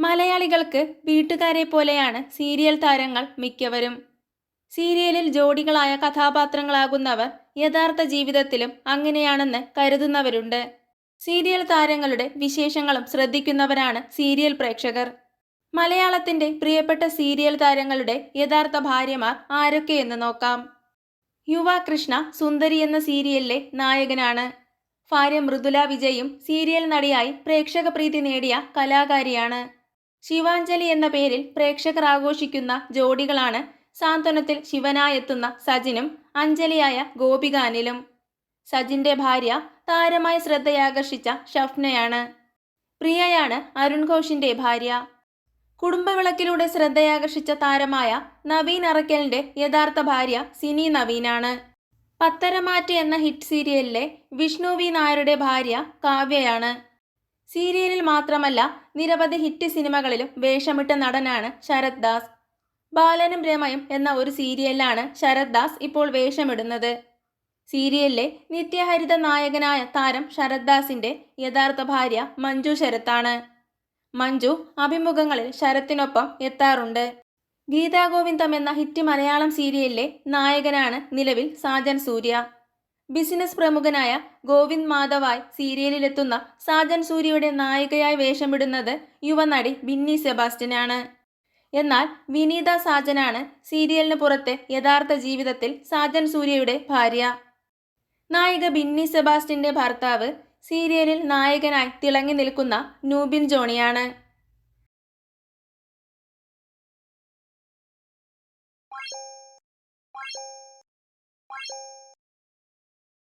മലയാളികൾക്ക് വീട്ടുകാരെ പോലെയാണ് സീരിയൽ താരങ്ങൾ മിക്കവരും. സീരിയലിൽ ജോഡികളായ കഥാപാത്രങ്ങളാകുന്നവർ യഥാർത്ഥ ജീവിതത്തിലും അങ്ങനെയാണെന്ന് കരുതുന്നവരുണ്ട്. സീരിയൽ താരങ്ങളുടെ വിശേഷങ്ങളും ശ്രദ്ധിക്കുന്നവരാണ് സീരിയൽ പ്രേക്ഷകർ. മലയാളത്തിന്റെ പ്രിയപ്പെട്ട സീരിയൽ താരങ്ങളുടെ യഥാർത്ഥ ഭാര്യമാർ ആരൊക്കെയെന്ന് നോക്കാം. യുവ കൃഷ്ണ സുന്ദരി എന്ന സീരിയലിലെ നായകനാണ്. ഭാര്യ മൃദുല വിജയും സീരിയൽ നടിയായി പ്രേക്ഷക പ്രീതി നേടിയ കലാകാരിയാണ്. ശിവാഞ്ജലി എന്ന പേരിൽ പ്രേക്ഷകർ ആഘോഷിക്കുന്ന ജോഡികളാണ് സാന്ത്വനത്തിൽ ശിവനായെത്തുന്ന സജിനും അഞ്ജലിയായ ഗോപിക അനിലും സജിന്റെ ഭാര്യ താരമായ ശ്രദ്ധയാകർഷിച്ച ഷഫ്നയാണ്. പ്രിയയാണ് അരുൺ ഘോഷിന്റെ ഭാര്യ. കുടുംബവിളക്കിലൂടെ ശ്രദ്ധയാകർഷിച്ച താരമായ നവീൻ അറക്കലിന്റെ യഥാർത്ഥ ഭാര്യ സിനി നവീനാണ്. പത്തരമാറ്റ് എന്ന ഹിറ്റ് സീരിയലിലെ വിഷ്ണു വി നായരുടെ ഭാര്യ കാവ്യയാണ്. സീരിയലിൽ മാത്രമല്ല നിരവധി ഹിറ്റ് സിനിമകളിലും വേഷമിട്ട നടനാണ് ശരത് ദാസ്. ബാലനും രമയും എന്ന ഒരു സീരിയലിലാണ് ശരത് ദാസ് ഇപ്പോൾ വേഷമിടുന്നത്. സീരിയലിലെ നിത്യഹരിത നായകനായ താരം ശരത് ദാസിന്റെ യഥാർത്ഥ ഭാര്യ മഞ്ജു ശരത്താണ്. മഞ്ജു അഭിമുഖങ്ങളിൽ ശരത്തിനൊപ്പം എത്താറുണ്ട്. ഗീതാഗോവിന്ദം എന്ന ഹിറ്റ് മലയാളം സീരിയലിലെ നായകനാണ് നിലവിൽ സാജൻ സൂര്യ. ബിസിനസ് പ്രമുഖനായ ഗോവിന്ദ് മാധവായ് സീരിയലിലെത്തുന്ന സാജൻ സൂര്യയുടെ നായികയായി വേഷമിടുന്നത് യുവനടി ബിന്നി സെബാസ്റ്റ്യനാണ്. എന്നാൽ വിനീത സാജനാണ് സീരിയലിന് പുറത്തെ യഥാർത്ഥ ജീവിതത്തിൽ സാജൻ സൂര്യയുടെ ഭാര്യ. നായിക ബിന്നി സെബാസ്റ്റ്യന്റെ ഭർത്താവ് സീരിയലിൽ നായകനായി തിളങ്ങി നിൽക്കുന്ന നൂബിൻ ജോണിയാണ്.